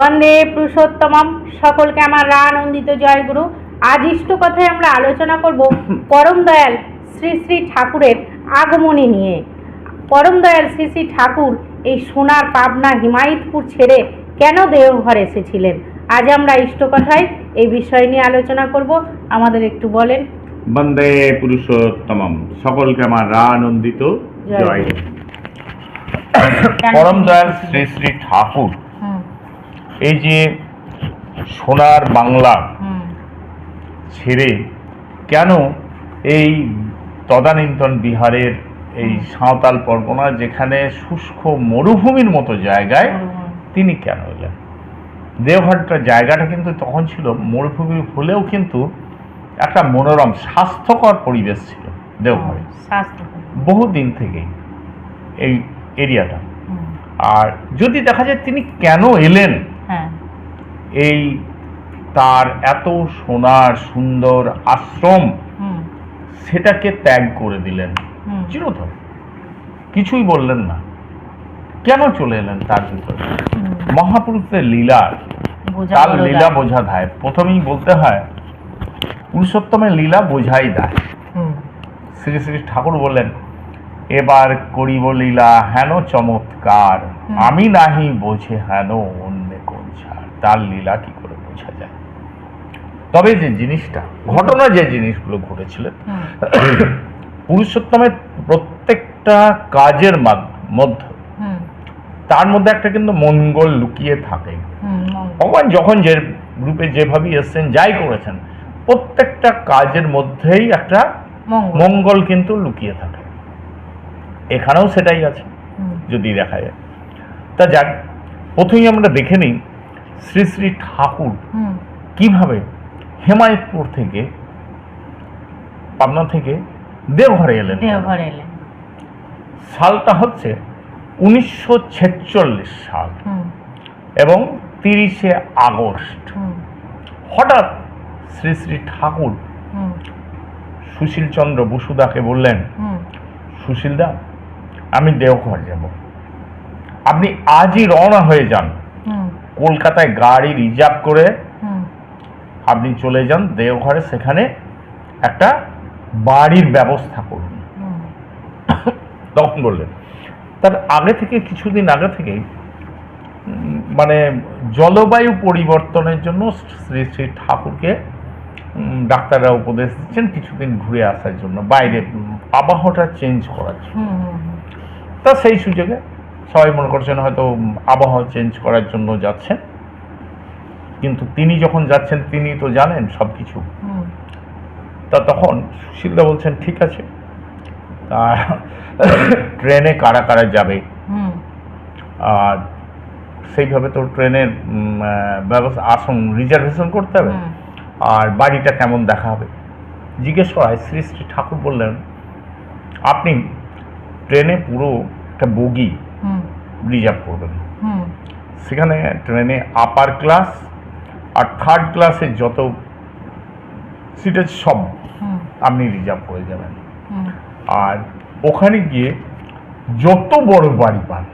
বন্দে পুরুষোত্তমম। সকলকে আমার আনন্দিত জয়গুরু আজ ইষ্ট কথায় আমরা আলোচনা করব পরম দয়াল শ্রী শ্রী ঠাকুরের আগমনী নিয়ে। পরম দয়াল শ্রী শ্রী ঠাকুর এই সোনার পাবনা হিমায়তপুর ছেড়ে কেন দেওঘর এসেছিলেন? আজ আমরা ইষ্ট কথায় এই বিষয় নিয়ে আলোচনা করব। আমাদের একটু বলেন। বন্দে পুরুষোত্তমম। সকলকে আমার আনন্দিত জয়। পরম দয়াল শ্রী শ্রী ঠাকুর এই যে সোনার বাংলা ছেড়ে কেন এই তদানীন্তন বিহারের এই সাঁওতাল পরগনা যেখানে শুষ্ক মরুভূমির মতো জায়গায় তিনি কেন এলেন? দেওঘরটা জায়গাটা কিন্তু তখন ছিল মরুভূমি হলেও কিন্তু একটা মনোরম স্বাস্থ্যকর পরিবেশ ছিল দেওঘরে। বহুদিন বহু থেকেই এই এরিয়াটা। আর যদি দেখা যায় তিনি কেন এলেন? এই তার এত সোনার সুন্দর আশ্রম সেটাকে ত্যাগ করে দিলেন। চিরতর। কিছুই বললেন না। কেন চলে এলেন তার ভিতরে? হুম, মহাপুরুষের লীলার তার লীলা বোঝা দায় প্রথমেই বলতে হয় পুরুষোত্তমের লীলা বোঝাই দায় শ্রী শ্রী ঠাকুর বললেন এবার করিব লীলা হেন চমৎকার। আমি নাহি বোঝে হেন তার লীলা কি করে বোঝা যায়? তবে যে জিনিসটা ঘটনা যে জিনিসগুলো ঘটেছিলেন পুরুষোত্তমের প্রত্যেকটা কাজের মাধ- মধ্যে তার মধ্যে একটা কিন্তু মঙ্গল লুকিয়ে থাকে। ভগবান যখন যে রূপে যেভাবে এসছেন যাই করেছেন প্রত্যেকটা কাজের মধ্যেই একটা মঙ্গল। মঙ্গল কিন্তু লুকিয়ে থাকে। এখানেও সেটাই আছে যদি দেখা যায়। তা যাক প্রথমেই আমরা দেখে নিই শ্রী শ্রী ঠাকুর কীভাবে হেমায়তপুর থেকে পাবনা থেকে দেওঘরে এলেন? দেওঘর এলেন। সালটা হচ্ছে উনিশশো ছেচল্লিশ সাল এবং তিরিশে আগস্ট। হঠাৎ শ্রী শ্রী ঠাকুর হুম, সুশীলচন্দ্র বসুদাকে বললেন সুশীলদা আমি দেওঘর যাব। আপনি আজই রওনা হয়ে যান। কলকাতায় গাড়ি রিজার্ভ করে আপনি চলে যান দেওঘরে সেখানে একটা বাড়ির ব্যবস্থা করুন। তখন বললেন তার আগে থেকে কিছুদিন আগে থেকেই মানে জলবায়ু পরিবর্তনের জন্য শ্রী শ্রী ঠাকুরকে ডাক্তাররা উপদেশ দিচ্ছেন কিছুদিন ঘুরে আসার জন্য বাইরে আবহাওয়াটা চেঞ্জ করার জন্য। তা সেই সুযোগে সবাই মনে করছেন হয়তো আবহাওয়া চেঞ্জ করার জন্য যাচ্ছেন কিন্তু তিনি যখন যাচ্ছেন তিনি তো জানেন সব কিছু তা তখন সুশীলদা বলছেন ঠিক আছে। তা ট্রেনে কারা কারা যাবে? আর সেইভাবে তো ট্রেনের ব্যবস্থা আসন রিজার্ভেশন করতে হবে। আর বাড়িটা কেমন দেখা হবে? জিজ্ঞেস করায় শ্রী শ্রী ঠাকুর বললেন আপনি ট্রেনে পুরো একটা বগি রিজার্ভ করবেন সেখানে ট্রেনে আপার ক্লাস আর থার্ড ক্লাসের যত সিট আছে সব আপনি রিজার্ভ করে যাবেন। আর ওখানে গিয়ে যত বড় বাড়ি পান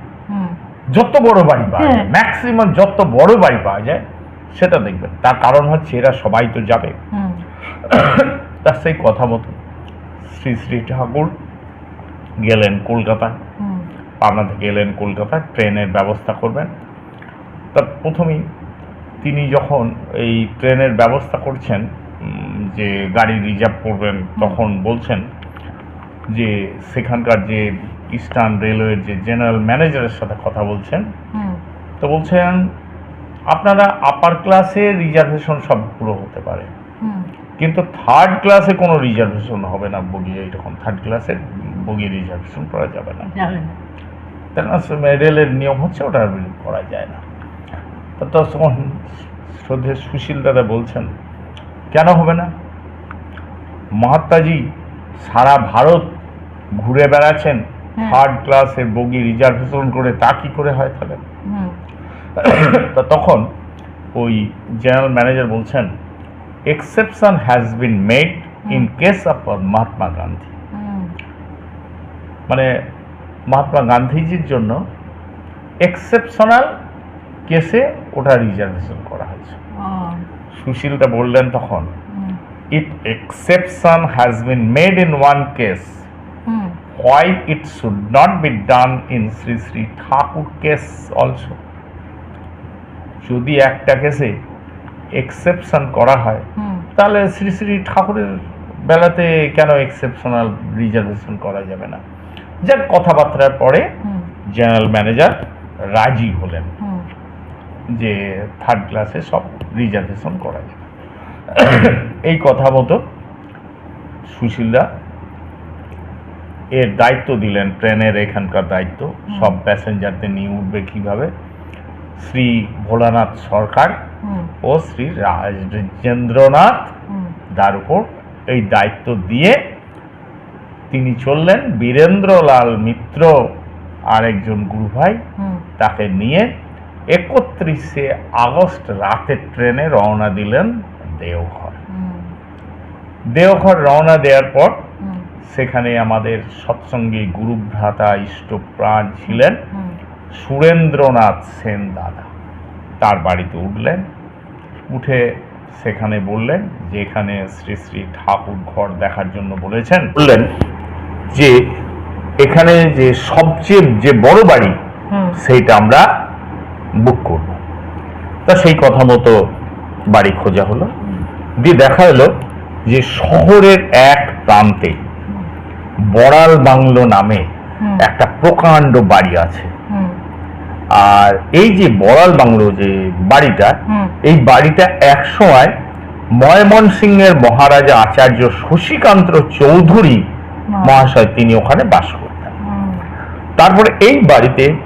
যত বড় বাড়ি পাওয়া যায়। ম্যাক্সিমাম যত বড় বাড়ি পাওয়া যায় সেটা দেখবেন। তার কারণ হচ্ছে এরা সবাই তো যাবে। তার সেই কথা মতো শ্রী শ্রী ঠাকুর গেলেন কলকাতায়। পাবনা থেকে এলেন কলকাতায় ট্রেনের ব্যবস্থা করবেন। তা প্রথমেই তিনি যখন এই ট্রেনের ব্যবস্থা করছেন যে গাড়ি রিজার্ভ করবেন তখন বলছেন যে সেখানকার যে ইস্টার্ন রেলওয়ের যে জেনারেল ম্যানেজারের সাথে কথা বলছেন। তো বলছেন আপনারা আপার ক্লাসে রিজার্ভেশন সব পুরো হতে পারে। কিন্তু থার্ড ক্লাসে কোনো রিজার্ভেশন হবে না বগি এইরকম থার্ড ক্লাসে বগি রিজার্ভেশন করা যাবে না। রেলের নিয়ম হচ্ছে ওটা করা যায় না। তা তখন শ্রদ্ধে সুশীল দাদা বলছেন কেন হবে না? মহাত্মাজি সারা ভারত ঘুরে বেড়াচ্ছেন হ্যাঁ। থার্ড ক্লাসের বগি রিজার্ভেশন করে তা কি করে হয় তাহলে? তা তখন ওই জেনারেল ম্যানেজার বলছেন exception has been made in case of Mahatma Gandhi. মানে মহাত্মা গান্ধীজির জন্য এক্সেপশনাল কেসে ওটা রিজার্ভেশন করা হয়েছে। সুশীলটা বললেন তখন if exception has been made in one case why it should not be done in Sri Sri Thakur case also? যদি একটা কেসে এক্সেপশন করা হয় তাহলে শ্রী শ্রী ঠাকুরের বেলাতে কেন এক্সেপশনাল রিজার্ভেশন করা যাবে না? যাক কথাবার্তার পরে জেনারেল ম্যানেজার রাজি হলেন যে থার্ড ক্লাসে সব রিজার্ভেশন করা যাবে। এই কথা মতো সুশীলরা এর দায়িত্ব দিলেন ট্রেনের এখানকার দায়িত্ব সব প্যাসেঞ্জারদের নিয়ে উঠবে কীভাবে? শ্রী ভোলানাথ সরকার ও শ্রী রাজেন্দ্রনাথ তার উপর এই দায়িত্ব দিয়ে তিনি চললেন বীরেন্দ্রলাল মিত্র আর একজন গুরু ভাই তাকে নিয়ে একত্রিশে আগস্ট রাতের ট্রেনে রওনা দিলেন দেওঘর। দেওঘর রওনা দেওয়ার পর সেখানে আমাদের সৎসঙ্গী গুরুভ্রাতা ইষ্টপ্রাণ ছিলেন সুরেন্দ্রনাথ সেন দাদা। তার বাড়িতে উঠলেন উঠে সেখানে বললেন যে এখানে শ্রী শ্রী ঠাকুর ঘর দেখার জন্য বলেছেন বললেন যে এখানে যে সবচেয়ে যে বড় বাড়ি সেইটা আমরা বুক করব। তা সেই কথা মতো বাড়ি খোঁজা হলো। দিয়ে দেখা হলো যে শহরের এক প্রান্তে বড়াল বাংলো নামে একটা প্রকাণ্ড বাড়ি আছে। আর এই যে বড়াল বাংলো যে বাড়িটা এই বাড়িটা এক সময় ময়মনসিংহের মহারাজা আচার্য শশীকান্ত চৌধুরী মহাশয় তিনি ওখানে বাস করতেন। তারপরে এই বাড়িতে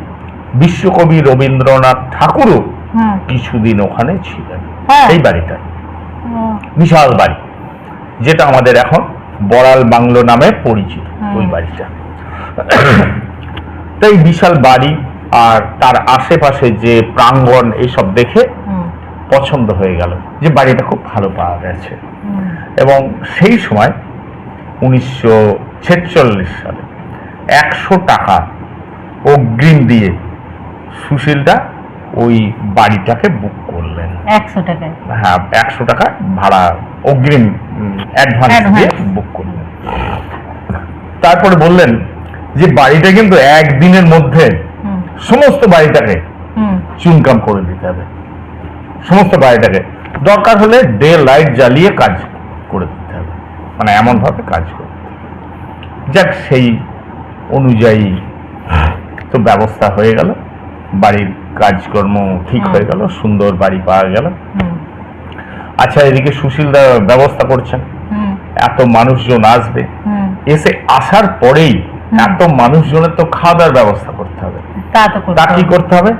বিশ্বকবি রবীন্দ্রনাথ ঠাকুরও কিছুদিন ওখানে ছিলেন। হ্যাঁ। এই বাড়িটা বিশাল বাড়ি যেটা আমাদের এখন বড়াল বাংলো নামে পরিচিত ওই বাড়িটা। তাই বিশাল বাড়ি আর তার আশেপাশে যে প্রাঙ্গণ এইসব দেখে পছন্দ হয়ে গেল যে বাড়িটা খুব ভালো পাওয়া গেছে। এবং সেই সময় উনিশশো ছেচল্লিশ সালে। একশো টাকা অগ্রিম দিয়ে সুশীলটা ওই বাড়িটাকে বুক করলেন। একশো টাকায়। হ্যাঁ একশো টাকা ভাড়া অগ্রিম অ্যাডভান্স দিয়ে বুক করলেন। তারপরে বললেন যে বাড়িটা কিন্তু একদিনের মধ্যে সমস্ত বাড়িটাকে চুনকাম করে দিতে হবে। সমস্ত বাড়িটাকে। দরকার হলে ডে লাইট জ্বালিয়ে কাজ করে মানে এমনভাবে কাজ করতে হবে যাক সেই অনুযায়ী তো ব্যবস্থা হয়ে গেল। বাড়ির কাজকর্ম ঠিক হয়ে গেল সুন্দর বাড়ি পাওয়া গেল। আচ্ছা এদিকে সুশীলদা ব্যবস্থা করছেন। এত মানুষজন আসবে। এসে আসার পরেই এত মানুষজনের তো খাওয়া দাওয়ার ব্যবস্থা করতে হবে। তা করতে কি। করতে হবে?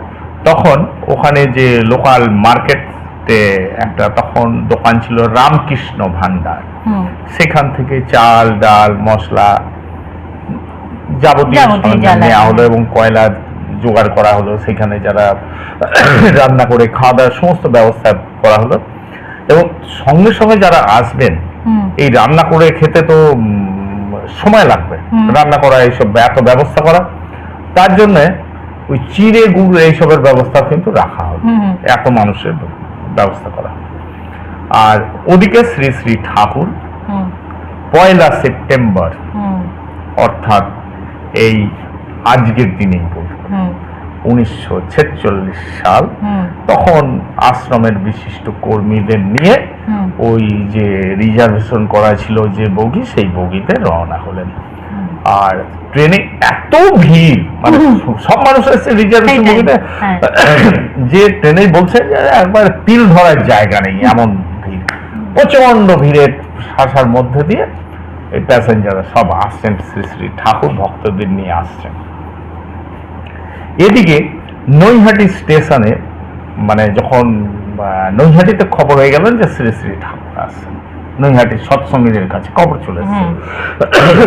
তখন ওখানে যে লোকাল মার্কেটে একটা তখন দোকান ছিল রামকৃষ্ণ ভান্ডার। সেখান থেকে চাল ডাল মশলা যাবতীয় নেওয়া হলো এবং কয়লা জোগাড় করা হলো। সেখানে যারা রান্না করে খাওয়া দাওয়ার সমস্ত ব্যবস্থা করা হলো। এবং সঙ্গে সঙ্গে যারা আসবেন এই রান্না করে খেতে তো সময় লাগবে। রান্না করা এইসব এত ব্যবস্থা করা। তার জন্য ওই চিড়ে গুড় এইসবের ব্যবস্থা কিন্তু রাখা হবে এত মানুষের ব্যবস্থা করা। আর ওদিকে শ্রী শ্রী ঠাকুর পয়লা সেপ্টেম্বর অর্থাৎ এই আজকের দিনেই বলব। উনিশশো ছেচল্লিশ সাল তখন আশ্রমের বিশিষ্ট কর্মীদের নিয়ে ওই যে রিজার্ভেশন করা ছিল যে বগি সেই বগিতে রওনা হলেন। আর ট্রেনে এত ভিড় মানে সব মানুষ এসছে রিজার্ভেশন বগিতে হ্যাঁ। যে ট্রেনে বলছে যে একবার তিল ধরার জায়গা নেই এমন ভিড় প্রচণ্ড ভিড়ের শাসার মধ্যে দিয়ে এই প্যাসেঞ্জাররা সব আসছেন শ্রী শ্রী ঠাকুর ভক্তদের নিয়ে আসছেন। এদিকে নৈহাটি স্টেশনে মানে যখন নৈহাটিতে খবর হয়ে গেল যে শ্রী শ্রী ঠাকুর আসছেন। নৈহাটি সৎসঙ্গীদের কাছে খবর চলে এসেছে।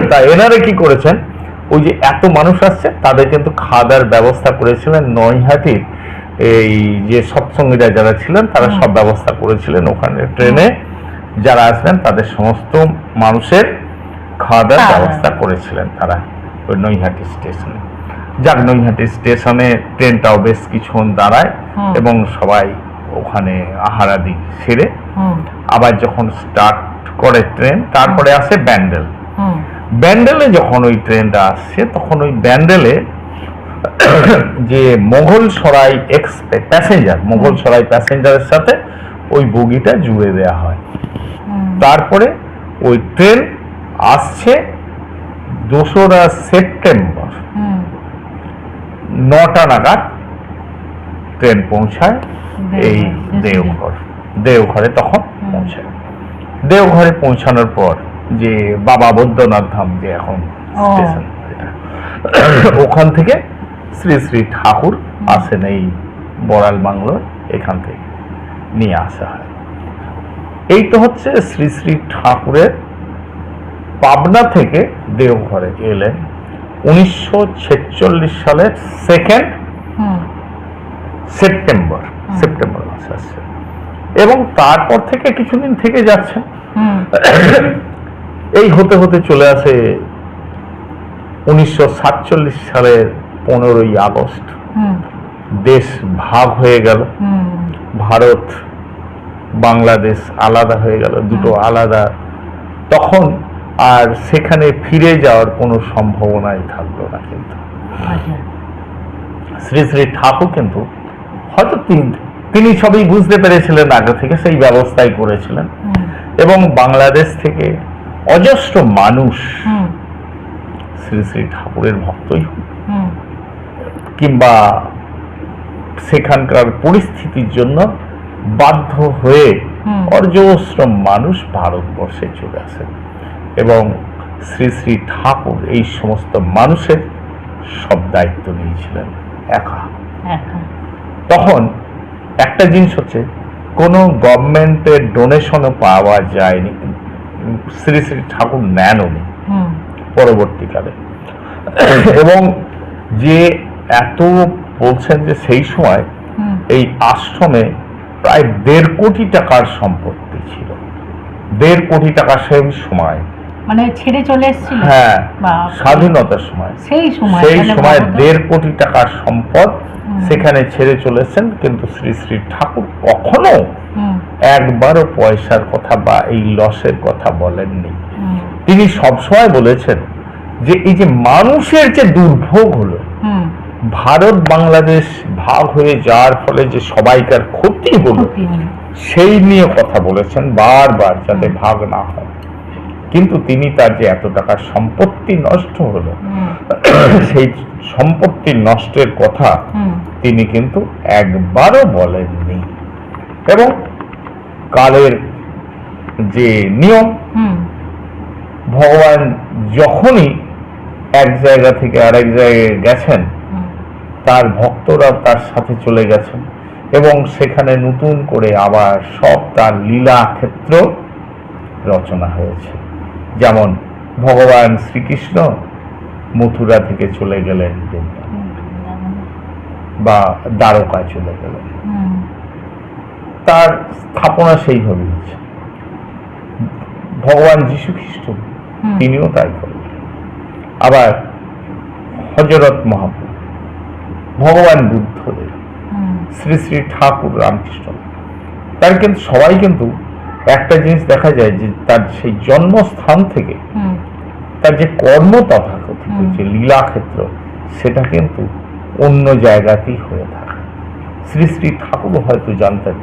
তা এনারা কি করেছেন? ওই যে এত মানুষ আসছে তাদের কিন্তু খাওয়া দাওয়ার ব্যবস্থা করেছিলেন নৈহাটির। এই যে সৎসঙ্গীরা যারা ছিলেন তারা সব ব্যবস্থা করেছিলেন ওখানে। ট্রেনে যারা আসবেন তাদের সমস্ত মানুষের খাওয়া দাওয়ার ব্যবস্থা করেছিলেন তারা ওই নৈহাটি স্টেশনে। যাক নৈহাটি স্টেশনে ট্রেনটাও বেশ কিছুক্ষণ দাঁড়ায় এবং সবাই ওখানে আহারাদি সেরে আবার যখন স্টার্ট করে ট্রেন তারপরে আসে ব্যান্ডেল। ব্যান্ডেলে যখন ওই ট্রেনটা আসছে তখন ওই ব্যান্ডেলে যে মোগল সরাই এক্স প্যাসেঞ্জার মোগল সরাই প্যাসেঞ্জারের সাথে ওই বগিটা জুড়ে দেওয়া হয়। তারপরে ওই ট্রেন আসছে দোসরা সেপ্টেম্বর। নটা নাগাদ ট্রেন পৌঁছায় এই দেওঘর, দেওঘর। তখন পৌঁছায়। দেওঘরে পৌঁছানোর পর যে বাবা বৈদ্যনাথ ধাম যে এখন স্টেশন ওখান থেকে শ্রী শ্রী ঠাকুর আসেন এই বড়াল বাংলোর এখান থেকে নিয়ে আসা হয়। এই তো হচ্ছে শ্রী শ্রী ঠাকুরের পাবনা থেকে দেওঘরে এলেন উনিশশো ছেচল্লিশ সালের সেকেন্ড সেপ্টেম্বর সেপ্টেম্বর মাসে আসছে। এবং তারপর থেকে কিছুদিন থেকে যাচ্ছেন এই হতে হতে চলে আসে উনিশশো সাতচল্লিশ সালের পনেরোই আগস্ট। হুম। দেশ ভাগ হয়ে গেল। ভারত বাংলাদেশ আলাদা হয়ে গেল দুটো আলাদা। তখন আর সেখানে ফিরে যাওয়ার কোনো সম্ভাবনাই থাকল না কিন্তু। আচ্ছা। শ্রী শ্রী ঠাকুর কিন্তু হয়তো তিনি তিনি সবই বুঝতে পেরেছিলেন আগে থেকে সেই ব্যবস্থাই করেছিলেন। এবং বাংলাদেশ থেকে অজস্র মানুষ শ্রী শ্রী ঠাকুরের ভক্তই হোক কিংবা সেখানকার পরিস্থিতির জন্য বাধ্য হয়ে হুম। মানুষ ভারতবর্ষে চলে আসেন। এবং শ্রী শ্রী ঠাকুর এই সমস্ত মানুষের সব দায়িত্ব নিয়েছিলেন একা। তখন একটা জিনিস হচ্ছে কোনো গভর্নমেন্টের ডোনেশনও পাওয়া যায়নি শ্রী শ্রী ঠাকুর নেনও নি হুম। পরবর্তীকালে। এবং যে এত বলছেন যে সেই সময় এই আশ্রমে প্রায় দেড় কোটি টাকার সম্পত্তি ছিল। দেড় কোটি টাকা সেই সময়। মানে ছেড়ে চলে এসেছিল? হ্যাঁ স্বাধীনতার সময়। সেই সময় সেই সময় দেড় কোটি টাকার সম্পদ সেখানে ছেড়ে চলেছেন কিন্তু শ্রী শ্রী ঠাকুর কখনো একবারও পয়সার কথা বা এই লসের কথা বলেননি। তিনি সবসময় বলেছেন যে এই যে মানুষের যে দুর্ভোগ হলো ভারত বাংলাদেশ ভাগ হয়ে যাওয়ার ফলে যে সবাইকার ক্ষতি হলো সেই নিয়ে কথা বলেছেন বারবার যাতে ভাগ না হয়। কিন্তু তিনি তার যে এত টাকার সম্পত্তি নষ্ট হলো সেই সম্পত্তি নষ্টের কথা তিনি কিন্তু একবারও বলেননি। এবং কালের যে নিয়ম ভগবান যখনই এক জায়গা থেকে আরেক জায়গায় গেছেন তার ভক্তরা তার সাথে চলে গেছেন এবং সেখানে নতুন করে আবার সব তার লীলা ক্ষেত্র রচনা হয়েছে। যেমন ভগবান শ্রীকৃষ্ণ মথুরা থেকে চলে গেলেন বা দ্বারকায় চলে গেলেন। তার স্থাপনা সেইভাবে হচ্ছে। ভগবান যীশু খ্রিস্ট তিনিও তাই করলেন। আবার হজরত মহাপুর ভগবান বুদ্ধদেব শ্রী শ্রী ঠাকুর রামকৃষ্ণ। তার কিন্তু সবাই কিন্তু একটা জিনিস দেখা যায় যে তার সেই জন্মস্থান থেকে তার যে কর্ম তথাকথিত যে লীলা ক্ষেত্র সেটা কিন্তু অন্য জায়গাতেই হয়ে থাকে। শ্রী শ্রী ঠাকুর হয়তো জানতেন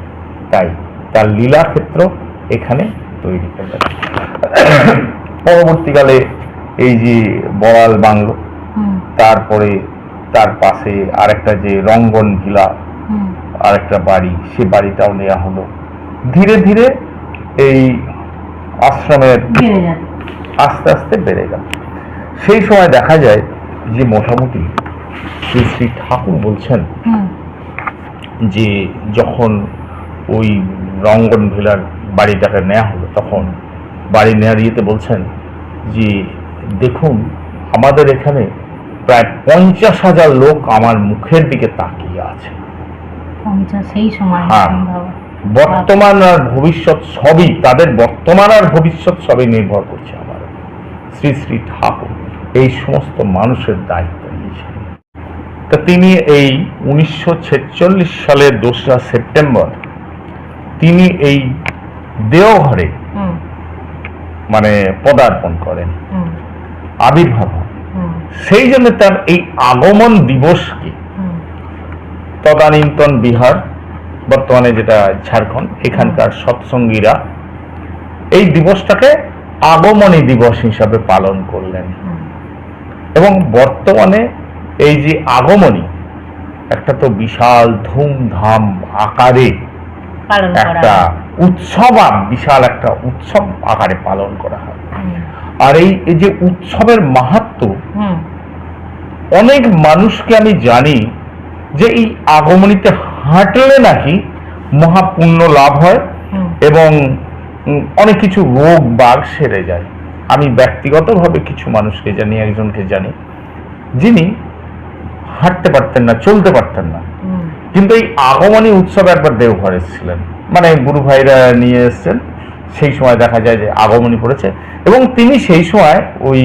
তাই তার লীলা ক্ষেত্র এখানে তৈরি করলেন পরবর্তীকালে এই যে বড়াল বাংলো তারপরে তার পাশে আরেকটা যে রঙ্গন ভিলা আরেকটা বাড়ি সে বাড়িটাও নেওয়া হলো। ধীরে ধীরে এই আশ্রমের আস্তে আস্তে বেড়ে গেল। সেই সময় দেখা যায় যে মোটামুটি শ্রী শ্রী ঠাকুর বলছেন যে যখন ওই রঙ্গন ভিলার বাড়িটাকে নেওয়া হলো তখন বাড়ি নেওয়ার ইয়েতে বলছেন যে দেখুন আমাদের এখানে প্রায় পঞ্চাশ হাজার লোক আমার মুখের দিকে তাকিয়ে আছে। হ্যাঁ। বর্তমান আর ভবিষ্যৎ সবই তাদের বর্তমান আর ভবিষ্যৎ সবই নির্ভর করছে আমার শ্রী শ্রী ঠাকুর এই সমস্ত মানুষের দায়িত্ব নিয়েছেন। তা তিনি এই উনিশশো ছেচল্লিশ সালের দোসরা সেপ্টেম্বর তিনি এই দেওঘরে মানে পদার্পণ করেন। আবির্ভাব সেই জন্য তার এই আগমন দিবসকে তদানীন্তন বিহার বর্তমানে যেটা ঝাড়খণ্ড এখানকার সৎসঙ্গীরা এই দিবসটাকে আগমনী দিবস হিসাবে পালন করলেন। এবং বর্তমানে এই যে আগমনী একটা তো বিশাল ধুমধাম আকারে একটা উৎসব আর বিশাল একটা উৎসব আকারে পালন করা হয়। আর এই এই যে উৎসবের মাহাত্ম্য হুম অনেক মানুষকে আমি জানি যে এই আগমনীতে হাঁটলে নাকি মহাপুণ্য লাভ হয় এবং অনেক কিছু রোগ বাঘ সেরে যায়। আমি ব্যক্তিগতভাবে কিছু মানুষকে জানি একজনকে জানি যিনি হাঁটতে পারতেন না চলতে পারতেন না। কিন্তু এই আগমনী উৎসবে একবার দেওঘর এসেছিলেন। মানে গুরু ভাইরা নিয়ে এসেছেন। সেই সময় দেখা যায় যে আগমনী পড়েছে এবং তিনি সেই সময় ওই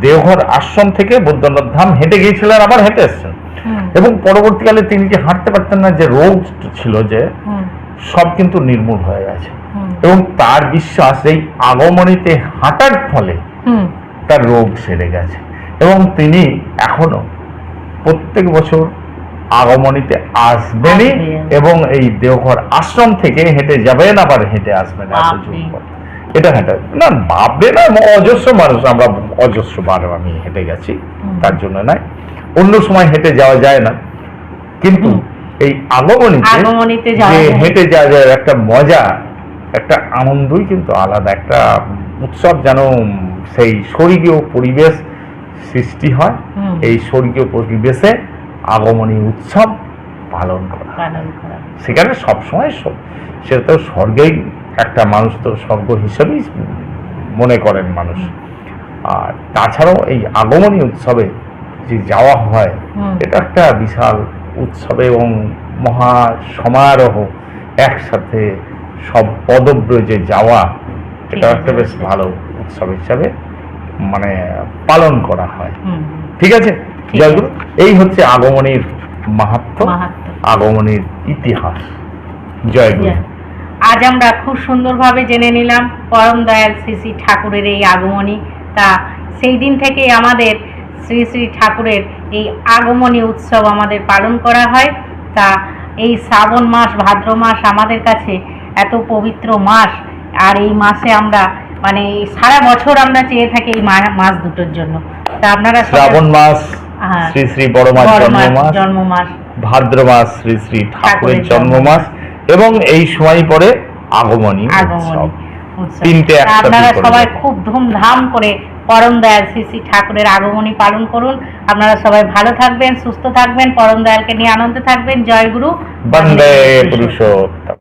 দেওঘর আশ্রম থেকে বৈদ্যনাথ ধাম হেঁটে গিয়েছিলেন আবার হেঁটে এসেছেন। এবং পরবর্তীকালে তিনি যে হাঁটতে পারতেন না যে রোগ ছিল যে সব কিন্তু নির্মূল হয়ে গেছে। এবং তার বিশ্বাস এই আগমনীতে হাঁটার ফলে তার রোগ সেরে গেছে। এবং তিনি এখনও প্রত্যেক বছর আগমনীতে আসবেনই এবং এই দেওঘর আশ্রম থেকে হেঁটে যাবেন আবার হেঁটে আসবেন। এটা হেঁটে না ভাববে না অজস্র মানুষ আমরা অজস্র বার আমি হেঁটে গেছি তার জন্য নয়। অন্য সময় হেঁটে যাওয়া যায় না। কিন্তু এই আগমনীতে আগমনীতে যে হেঁটে যাওয়া যায় একটা মজা একটা আনন্দই কিন্তু আলাদা একটা উৎসব যেন সেই স্বর্গীয় পরিবেশ সৃষ্টি হয়। এই স্বর্গীয় পরিবেশে আগমনী উৎসব পালন করা সেখানে সবসময় স- সেটা তো স্বর্গেই একটা মানুষ তো স্বর্গ হিসেবেই মনে করেন মানুষ। আর তাছাড়াও এই আগমনী উৎসবে যে যাওয়া হয় এটা একটা বিশাল উৎসবে এবং মহা সমারোহ। একসাথে সব পদব্রজে যাওয়া এটা একটা বেশ ভালো উৎসব হিসাবে মানে পালন করা হয়। ঠিক আছে? জয়গুরু এই হচ্ছে আগমনীর মাহাত্ম। আগমনীর ইতিহাস জয়গুরু. আজ আমরা খুব সুন্দরভাবে জেনে নিলাম পরম দয়াল শ্রী শ্রী ঠাকুরের এই আগমনী তা সেই দিন থেকে আমাদের শ্রী শ্রী ঠাকুরের এই আগমনী উৎসব আমাদের পালন করা হয় তা এই শ্রাবণ মাস ভাদ্র মাস আমাদের কাছে এত পবিত্র মাস আর এই মাসে আমরা মানে সারা বছর আমরা চেয়ে থাকি এই মাস দুটোর জন্য তা আপনারা শ্রাবণ মাস। শ্রী শ্রী বড় মাস বড় জন্ম মাস, মাস জন্ম মাস ভাদ্র মাস শ্রী শ্রী ঠাকুরের ঠাকুরের জন্ম জন্ম মাস এবং এই সময় পরে আগমনী উৎসব। তিনটে আপনারা সবাই খুব ধুমধাম করে পরম দয়াল শ্রী শ্রী ঠাকুরের আগমনী পালন করুন। আপনারা সবাই ভালো থাকবেন সুস্থ থাকবেন পরম দয়ালকে নিয়ে আনন্দে থাকবেন। জয় গুরু। বন্দে পুরুষোত্তম।